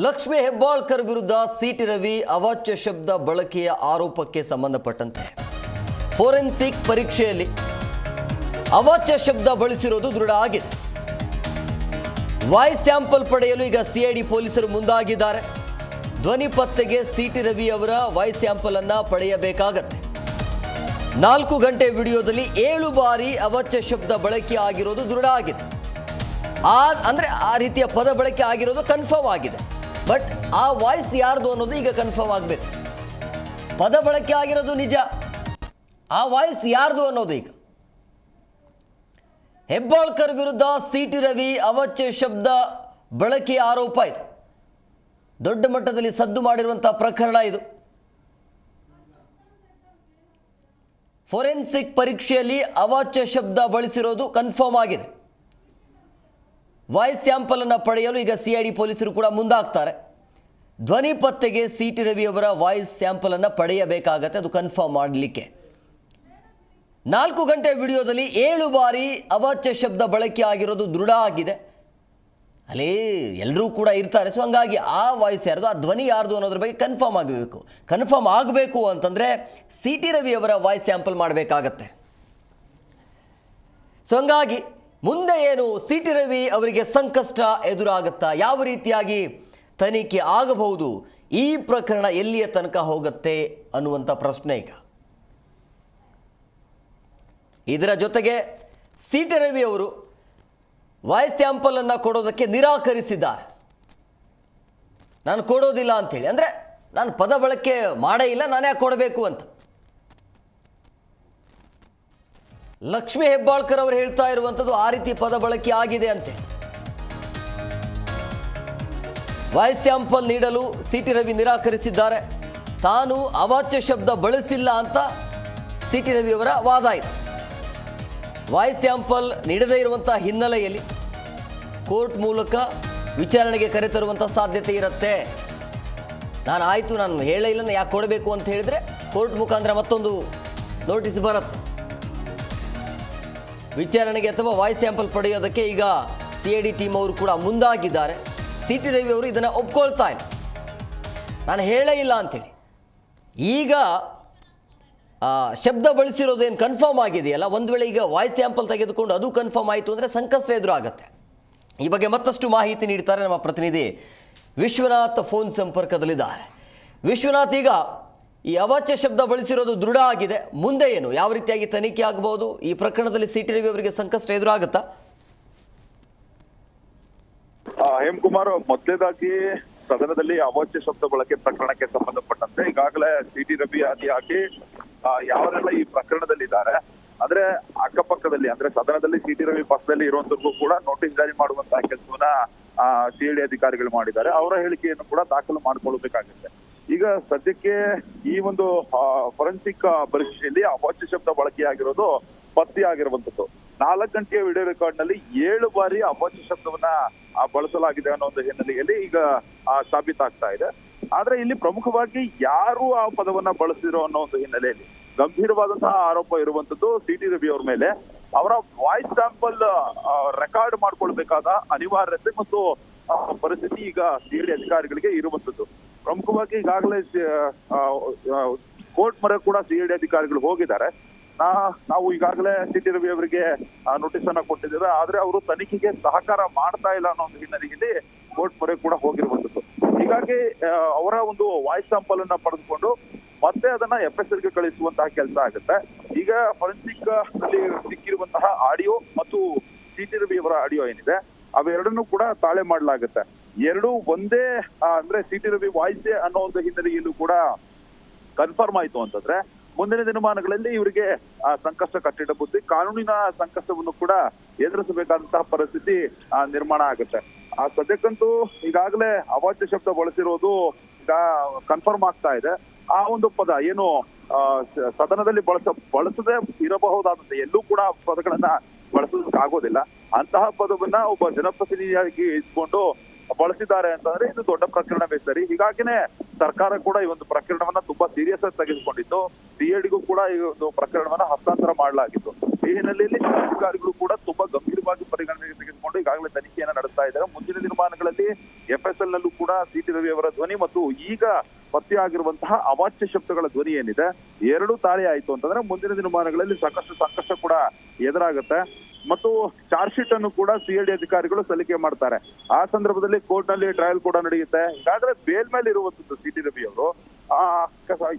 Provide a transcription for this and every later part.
ಲಕ್ಷ್ಮಿ ಹೆಬ್ಬಾಳ್ಕರ್ ವಿರುದ್ಧ ಸಿಟಿ ರವಿ ಅವಾಚ್ಯ ಶಬ್ದ ಬಳಕೆಯ ಆರೋಪಕ್ಕೆ ಸಂಬಂಧಪಟ್ಟಂತೆ. ಫೋರೆನ್ಸಿಕ್ ಪರೀಕ್ಷೆಯಲ್ಲಿ ಅವಾಚ್ಯ ಶಬ್ದ ಬಳಸಿರೋದು ದೃಢ ಆಗಿದೆ. ವಾಯ್ಸ್ ಸ್ಯಾಂಪಲ್ ಪಡೆಯಲು ಈಗ ಸಿಐಡಿ ಪೊಲೀಸರು ಮುಂದಾಗಿದ್ದಾರೆ. ಧ್ವನಿ ಪತ್ತೆಗೆ ಸಿಟಿ ರವಿ ಅವರ ವಾಯ್ಸ್ ಸ್ಯಾಂಪಲ್ ಅನ್ನ ಪಡೆಯಬೇಕಾಗತ್ತೆ. ನಾಲ್ಕು ಗಂಟೆ ವಿಡಿಯೋದಲ್ಲಿ ಏಳು ಬಾರಿ ಅವಾಚ್ಯ ಶಬ್ದ ಬಳಕೆ ಆಗಿರೋದು ದೃಢ ಆಗಿದೆ. ಆ ಅಂದ್ರೆ ಆ ರೀತಿಯ ಪದ ಬಳಕೆ ಆಗಿರೋದು ಕನ್ಫರ್ಮ್ ಆಗಿದೆ. ಬಟ್ ಆ ವಾಯ್ಸ್ ಯಾರ್ದು ಅನ್ನೋದು ಈಗ ಕನ್ಫರ್ಮ್ ಆಗಬೇಕು. ಪದ ಬಳಕೆ ಆಗಿರೋದು ನಿಜ. ಆ ವಾಯ್ಸ್ ಯಾರ್ದು ಅನ್ನೋದು ಈಗ. ಹೆಬ್ಬಾಳ್ಕರ್ ವಿರುದ್ಧ ಸಿ ಟಿ ರವಿ ಅವಾಚ್ಯ ಶಬ್ದ ಬಳಕೆಯ ಆರೋಪ ಇದು. ದೊಡ್ಡ ಮಟ್ಟದಲ್ಲಿ ಸದ್ದು ಮಾಡಿರುವಂತಹ ಪ್ರಕರಣ ಇದು. ಫೋರೆನ್ಸಿಕ್ ಪರೀಕ್ಷೆಯಲ್ಲಿ ಅವಾಚ್ಯ ಶಬ್ದ ಬಳಸಿರೋದು ಕನ್ಫರ್ಮ್ ಆಗಿದೆ. ವಾಯ್ಸ್ ಸ್ಯಾಂಪಲ್ ಅನ್ನು ಪಡೆಯಲು ಈಗ ಸಿಐಡಿ ಪೊಲೀಸರು ಕೂಡ ಮುಂದಾಗ್ತಾರೆ. ಧ್ವನಿ ಪತ್ತೆಗೆ ಸಿ ಟಿ ರವಿ ಅವರ ವಾಯ್ಸ್ ಸ್ಯಾಂಪಲ್ ಅನ್ನು ಪಡೆಯಬೇಕಾಗತ್ತೆ, ಅದು ಕನ್ಫರ್ಮ್ ಮಾಡಲಿಕ್ಕೆ. ನಾಲ್ಕು ಗಂಟೆ ವಿಡಿಯೋದಲ್ಲಿ ಏಳು ಬಾರಿ ಅವಾಚ್ಯ ಶಬ್ದ ಬಳಕೆ ಆಗಿರೋದು ದೃಢ ಆಗಿದೆ. ಅಲ್ಲಿ ಎಲ್ಲರೂ ಕೂಡ ಇರ್ತಾರೆ, ಸೊ ಹಂಗಾಗಿ ಆ ವಾಯ್ಸ್ ಯಾರ್ದು, ಆ ಧ್ವನಿ ಯಾರ್ದು ಅನ್ನೋದ್ರ ಬಗ್ಗೆ ಕನ್ಫರ್ಮ್ ಆಗಬೇಕು. ಕನ್ಫರ್ಮ್ ಆಗಬೇಕು ಅಂತಂದರೆ ಸಿ ಟಿ ರವಿ ಅವರ ವಾಯ್ಸ್ ಸ್ಯಾಂಪಲ್ ಮಾಡಬೇಕಾಗತ್ತೆ. ಸೊ ಹಂಗಾಗಿ ಮುಂದೆ ಏನು ಸಿ ಟಿ ರವಿ ಅವರಿಗೆ ಸಂಕಷ್ಟ ಎದುರಾಗುತ್ತಾ? ಯಾವ ರೀತಿಯಾಗಿ ತನಿಖೆ ಆಗಬಹುದು? ಈ ಪ್ರಕರಣ ಎಲ್ಲಿಯ ತನಕ ಹೋಗುತ್ತೆ ಅನ್ನುವಂಥ ಪ್ರಶ್ನೆ ಈಗ. ಇದರ ಜೊತೆಗೆ ಸಿ ಟಿ ರವಿ ಅವರು ವಾಯ್ಸ್ ಸ್ಯಾಂಪಲ್ ಅನ್ನು ಕೊಡೋದಕ್ಕೆ ನಿರಾಕರಿಸಿದ್ದಾರೆ. ನಾನು ಕೊಡೋದಿಲ್ಲ ಅಂಥೇಳಿ ಅಂದರೆ ನಾನು ಪದ ಬಳಕೆ ಮಾಡೇ ಇಲ್ಲ ನಾನು ಕೊಡಬೇಕು ಅಂತ. ಲಕ್ಷ್ಮಿ ಹೆಬ್ಬಾಳ್ಕರ್ ಅವರು ಹೇಳ್ತಾ ಇರುವಂಥದ್ದು ಆ ರೀತಿ ಪದ ಬಳಕೆ ಆಗಿದೆ ಅಂತೆ ವಾಯ್ಸ್ ಸ್ಯಾಂಪಲ್ ನೀಡಲು ಸಿ ಟಿ ರವಿ ನಿರಾಕರಿಸಿದ್ದಾರೆ. ತಾನು ಅವಾಚ್ಯ ಶಬ್ದ ಬಳಸಿಲ್ಲ ಅಂತ ಸಿ ಟಿ ರವಿ ಅವರ ವಾದ ಇದೆ ವಾಯ್ಸ್ ಸ್ಯಾಂಪಲ್ ನೀಡದೇ ಇರುವಂಥ ಹಿನ್ನೆಲೆಯಲ್ಲಿ ಕೋರ್ಟ್ ಮೂಲಕ ವಿಚಾರಣೆಗೆ ಕರೆತರುವಂಥ ಸಾಧ್ಯತೆ ಇರುತ್ತೆ. ನಾನು ಆಯಿತು, ನಾನು ಹೇಳೇ ಇಲ್ಲ ಯಾಕೆ ಕೊಡಬೇಕು ಅಂತ ಹೇಳಿದರೆ ಕೋರ್ಟ್ ಮುಖಾಂತರ ಮತ್ತೊಂದು ನೋಟಿಸ್ ಬರುತ್ತೆ. ವಿಚಾರಣೆಗೆ ಅಥವಾ ವಾಯ್ಸ್ ಸ್ಯಾಂಪಲ್ ಪಡೆಯೋದಕ್ಕೆ ಈಗ ಸಿ ಐ ಡಿ ಟೀಮ್ ಅವರು ಕೂಡ ಮುಂದಾಗಿದ್ದಾರೆ. ಸಿ ಟಿ ರವಿ ಅವರು ಇದನ್ನು ಒಪ್ಕೊಳ್ತಾ ಇಲ್ಲ. ನಾನು ಹೇಳೇ ಇಲ್ಲ ಅಂಥೇಳಿ ಈಗ ಶಬ್ದ ಬಳಸಿರೋದೇನು ಕನ್ಫರ್ಮ್ ಆಗಿದೆಯಲ್ಲ? ಒಂದು ವೇಳೆ ಈಗ ವಾಯ್ಸ್ ಸ್ಯಾಂಪಲ್ ತೆಗೆದುಕೊಂಡು ಅದು ಕನ್ಫರ್ಮ್ ಆಯಿತು ಅಂದರೆ ಸಂಕಷ್ಟ ಎದುರಾಗುತ್ತೆ. ಈ ಬಗ್ಗೆ ಮತ್ತಷ್ಟು ಮಾಹಿತಿ ನೀಡ್ತಾರೆ ನಮ್ಮ ಪ್ರತಿನಿಧಿ ವಿಶ್ವನಾಥ್ ಫೋನ್ ಸಂಪರ್ಕದಲ್ಲಿದ್ದಾರೆ. ವಿಶ್ವನಾಥ್ ಈಗ ಈ ಅವಾಚ್ಯ ಶಬ್ದ ಬಳಸಿರೋದು ದೃಢ ಆಗಿದೆ. ಮುಂದೆ ಏನು? ಯಾವ ರೀತಿಯಾಗಿ ತನಿಖೆ ಆಗಬಹುದು? ಈ ಪ್ರಕರಣದಲ್ಲಿ ಸಿಟಿ ರವಿ ಅವರಿಗೆ ಸಂಕಷ್ಟ ಎದುರಾಗುತ್ತಾ? ಹೇಮಕುಮಾರ್, ಮೊದಲೇದಾಗಿ ಸದನದಲ್ಲಿ ಅವಾಚ್ಯ ಶಬ್ದ ಬಳಕೆ ಪ್ರಕರಣಕ್ಕೆ ಸಂಬಂಧಪಟ್ಟಂತೆ ಈಗಾಗಲೇ ಸಿಟಿ ರವಿ ಆದಿ ಹಾಕಿ ಯಾರೆಲ್ಲ ಈ ಪ್ರಕರಣದಲ್ಲಿ ಇದ್ದಾರೆ ಅಂದ್ರೆ ಅಕ್ಕಪಕ್ಕದಲ್ಲಿ, ಅಂದ್ರೆ ಸದನದಲ್ಲಿ ಸಿ ಟಿ ರವಿ ಪಕ್ಕದಲ್ಲಿ ಇರುವಂತವ್ರಿಗೂ ಕೂಡ ನೋಟಿಸ್ ಜಾರಿ ಮಾಡುವಂತಹ ಕೆಲಸವನ್ನ ಸಿ ಡಿ ಅಧಿಕಾರಿಗಳು ಮಾಡಿದ್ದಾರೆ. ಅವರ ಹೇಳಿಕೆಯನ್ನು ಕೂಡ ದಾಖಲು ಮಾಡ್ಕೊಳ್ಬೇಕಾಗುತ್ತೆ ಈಗ ಸದ್ಯಕ್ಕೆ ಈ ಒಂದು ಫೊರೆನ್ಸಿಕ್ ಪರೀಕ್ಷೆಯಲ್ಲಿ ಅವಾಚ್ಯ ಶಬ್ದ ಬಳಕೆಯಾಗಿರೋದು ಪತ್ತೆ ಆಗಿರುವಂತದ್ದು ನಾಲ್ಕು ಗಂಟೆಯ ವಿಡಿಯೋ ರೆಕಾರ್ಡ್ನಲ್ಲಿ ಏಳು ಬಾರಿ ಅವಾಚ್ಯ ಶಬ್ದವನ್ನ ಆ, ಬಳಸಲಾಗಿದೆ ಅನ್ನೋ ಒಂದು ಹಿನ್ನೆಲೆಯಲ್ಲಿ ಈಗ ಆ, ಸಾಬೀತಾಗ್ತಾ ಇದೆ. ಆದ್ರೆ ಇಲ್ಲಿ ಪ್ರಮುಖವಾಗಿ ಯಾರು ಆ ಪದವನ್ನ ಬಳಸಿದ್ರು ಅನ್ನೋ ಒಂದು ಹಿನ್ನೆಲೆಯಲ್ಲಿ ಗಂಭೀರವಾದಂತಹ ಆರೋಪ ಇರುವಂತದ್ದು ಸಿ ಟಿ ರವಿ ಅವ್ರ ಮೇಲೆ. ಅವರ ವಾಯ್ಸ್ ಸ್ಯಾಂಪಲ್ ರೆಕಾರ್ಡ್ ಮಾಡ್ಕೊಳ್ಬೇಕಾದ ಅನಿವಾರ್ಯತೆ ಮತ್ತು ಆ, ಪರಿಸ್ಥಿತಿ ಈಗ ಸಿ ಅಧಿಕಾರಿಗಳಿಗೆ ಇರುವಂತದ್ದು. ಪ್ರಮುಖವಾಗಿ ಈಗಾಗಲೇ ಕೋರ್ಟ್ ಮೊರೆ ಕೂಡ ಸಿ ಅಧಿಕಾರಿಗಳು ಹೋಗಿದ್ದಾರೆ. ನಾ- ನಾವು ಈಗಾಗಲೇ ಸಿ ಟಿ ರವಿ ಅವರಿಗೆ ನೋಟಿಸ್ ಅನ್ನ ಕೊಟ್ಟಿದ್ದೇವೆ. ಆದ್ರೆ ಅವರು ತನಿಖೆಗೆ ಸಹಕಾರ ಮಾಡ್ತಾ ಇಲ್ಲ ಅನ್ನೋ ಒಂದು ಹಿನ್ನೆಲೆಯಲ್ಲಿ ಕೋರ್ಟ್ ಮೊರೆ ಕೂಡ ಹೋಗಿರುವಂತದ್ದು. ಹೀಗಾಗಿ ಅವರ ಒಂದು ವಾಯ್ಸ್ ಸ್ಯಾಂಪಲ್ ಅನ್ನ ಪಡೆದುಕೊಂಡು ಮತ್ತೆ ಅದನ್ನ ಎಫ್ ಎಸ್ ಎಲ್ಗೆ ಕಳಿಸುವಂತಹ ಕೆಲಸ ಆಗುತ್ತೆ. ಈಗ ಫೊರೆನ್ಸಿಕ್ ಅಲ್ಲಿ ಸಿಕ್ಕಿರುವಂತಹ ಆಡಿಯೋ ಮತ್ತು ಸಿ ಟಿ ರವಿ ಅವರ ಆಡಿಯೋ ಏನಿದೆ. ಅವೆರಡನ್ನೂ ಕೂಡ ತಾಳೆ ಮಾಡಲಾಗುತ್ತೆ. ಎರಡು ಒಂದೇ ಅಂದ್ರೆ ಸಿ ಟಿ ರವಿ ವಾಯ್ಸೆ ಅನ್ನೋ ಒಂದು ಹಿನ್ನೆಲೆಯಲ್ಲೂ ಕೂಡ ಕನ್ಫರ್ಮ್ ಆಯ್ತು ಅಂತಂದ್ರೆ ಮುಂದಿನ ದಿನಮಾನಗಳಲ್ಲಿ ಇವರಿಗೆ ಆ, ಸಂಕಷ್ಟ ಕಟ್ಟಿಡ ಬುದ್ಧಿ ಕಾನೂನಿನ ಸಂಕಷ್ಟವನ್ನು ಕೂಡ ಎದುರಿಸಬೇಕಾದಂತಹ ಪರಿಸ್ಥಿತಿ ನಿರ್ಮಾಣ ಆಗುತ್ತೆ. ಆ ಸದ್ಯಕ್ಕಂತೂ ಈಗಾಗಲೇ ಅವಾಚ್ಯ ಶಬ್ದ ಬಳಸಿರೋದು ಈಗ ಕನ್ಫರ್ಮ್ ಆಗ್ತಾ ಇದೆ. ಆ ಒಂದು ಪದ ಏನು ಸದನದಲ್ಲಿ ಬಳಸ ಬಳಸದೆ ಇರಬಹುದಾದಂತೆ ಎಲ್ಲೂ ಕೂಡ ಪದಗಳನ್ನ ಬಳಸೋದಕ್ಕೆ ಆಗೋದಿಲ್ಲ. ಅಂತಹ ಪದವನ್ನ ಒಬ್ಬ ಜನಪ್ರತಿನಿಧಿಯಾಗಿ ಇಟ್ಕೊಂಡು ಬಳಸಿದ್ದಾರೆ ಅಂತಂದ್ರೆ ಇದು ದೊಡ್ಡ ಪ್ರಕರಣವೇ ಸರಿ. ಹೀಗಾಗಿನೇ ಸರ್ಕಾರ ಕೂಡ ಈ ಒಂದು ಪ್ರಕರಣವನ್ನ ತುಂಬಾ ಸೀರಿಯಸ್ ಆಗಿ ತೆಗೆದುಕೊಂಡಿತ್ತು ಸಿಐಡಿಗೂ ಕೂಡ ಈ ಒಂದು ಪ್ರಕರಣವನ್ನ ಹಸ್ತಾಂತರ ಮಾಡಲಾಗಿತ್ತು. ಈ ಹಿನ್ನೆಲೆಯಲ್ಲಿ ಅಧಿಕಾರಿಗಳು ಕೂಡ ತುಂಬಾ ಗಂಭೀರವಾಗಿ ಪರಿಗಣನೆಗೆ ತೆಗೆದುಕೊಂಡು ಈಗಾಗಲೇ ತನಿಖೆಯನ್ನು ನಡೆಸ್ತಾ ಇದ್ದಾರೆ. ಮುಂದಿನ ದಿನಮಾನಗಳಲ್ಲಿ ಎಫ್ಎಸ್ಎಲ್ ನಲ್ಲೂ ಕೂಡ ಸಿಟಿ ರವಿ ಅವರ ಧ್ವನಿ ಮತ್ತು ಈಗ ಪತ್ತೆಯಾಗಿರುವಂತಹ ಅವಾಚ್ಯ ಶಬ್ದಗಳ ಧ್ವನಿ ಏನಿದೆ, ಎರಡು ತಾಳೆ ಆಯ್ತು ಅಂತಂದ್ರೆ ಮುಂದಿನ ದಿನಮಾನಗಳಲ್ಲಿ ಸಾಕಷ್ಟು ಸಂಕಷ್ಟ ಕೂಡ ಎದುರಾಗುತ್ತೆ. ಮತ್ತು ಚಾರ್ಜ್ ಶೀಟ್ ಅನ್ನು ಕೂಡ ಸಿಐಡಿ ಅಧಿಕಾರಿಗಳು ಸಲ್ಲಿಕೆ ಮಾಡ್ತಾರೆ. ಆ ಸಂದರ್ಭದಲ್ಲಿ ಕೋರ್ಟ್ನಲ್ಲಿ ಟ್ರಯಲ್ ಕೂಡ ನಡೆಯುತ್ತೆ. ಹಾಗಾದ್ರೆ ಬೇಲ್ ಮೇಲೆ ಇರುವಂತದ್ದು ಸಿಟಿ ರವಿ ಅವರು, ಆ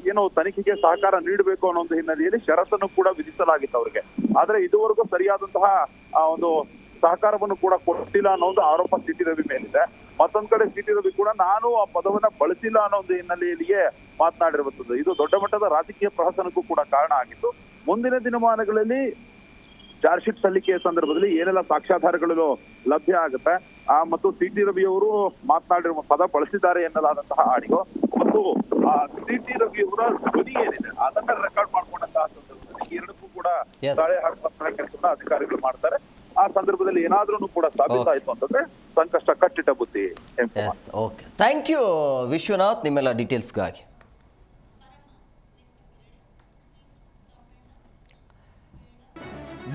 ಏನು ತನಿಖೆಗೆ ಸಹಕಾರ ನೀಡಬೇಕು ಅನ್ನೋ ಒಂದು ಹಿನ್ನೆಲೆಯಲ್ಲಿ ಷರತ್ತನ್ನು ಕೂಡ ವಿಧಿಸಲಾಗಿತ್ತು ಅವರಿಗೆ. ಆದ್ರೆ ಇದುವರೆಗೂ ಸರಿಯಾದಂತಹ, ಆ, ಒಂದು ಸಹಕಾರವನ್ನು ಕೂಡ ಕೊಟ್ಟಿಲ್ಲ ಅನ್ನೋ ಒಂದು ಆರೋಪ ಸಿಟಿ ರವಿ ಮೇಲಿದೆ. ಮತ್ತೊಂದ್ ಕಡೆ ಸಿ ಟಿ ರವಿ ಕೂಡ ನಾನು ಆ ಪದವನ್ನ ಬಳಸಿಲ್ಲ ಅನ್ನೋ ಒಂದು ಹಿನ್ನೆಲೆಯಲ್ಲಿಯೇ ಮಾತನಾಡಿರುವಂತದ್ದು ಇದು ದೊಡ್ಡ ಮಟ್ಟದ ರಾಜಕೀಯ ಪ್ರಹಸನಕ್ಕೂ ಕೂಡ ಕಾರಣ ಆಗಿತ್ತು. ಮುಂದಿನ ದಿನಮಾನಗಳಲ್ಲಿ ಚಾರ್ಜ್ ಶೀಟ್ ಸಲ್ಲಿಕೆಯ ಸಂದರ್ಭದಲ್ಲಿ ಏನೆಲ್ಲ ಸಾಕ್ಷ್ಯಾಧಾರಗಳು ಲಭ್ಯ ಆಗುತ್ತೆ? ಆ ಮತ್ತು ಸಿ ಟಿ ರವಿ ಅವರು ಮಾತನಾಡಿರುವ ಪದ ಬಳಸಿದ್ದಾರೆ ಎನ್ನಲಾದಂತಹ ಆಡಿಯೋ ಮತ್ತು ಆ ಸಿ ಟಿ ರವಿ ಅವರ ಧ್ವನಿ ಏನಿದೆ ಅದನ್ನ ರೆಕಾರ್ಡ್ ಮಾಡ್ಕೊಂಡಂತಹ ಸಂದರ್ಭದಲ್ಲಿ ಎರಡಕ್ಕೂ ಕೂಡ. ತಾಳೆ ಹಾಕುವಂತಹ ಕೆಲಸವನ್ನ ಅಧಿಕಾರಿಗಳು ಮಾಡ್ತಾರೆ. ಆ ಸಂದರ್ಭದಲ್ಲಿ ಏನಾದ್ರೂ ಕೂಡ ಸಾಬೀತಾಯ್ತು ಅಂತಂದ್ರೆ ಸಂಕಷ್ಟ ಕಟ್ಟಿಟ್ಟ ಬುದ್ಧಿ ಓಕೆ ಥ್ಯಾಂಕ್ ಯು ವಿಶ್ವನಾಥ್ ನಿಮ್ಮೆಲ್ಲ ಡೀಟೇಲ್ಸ್ಗಾಗಿ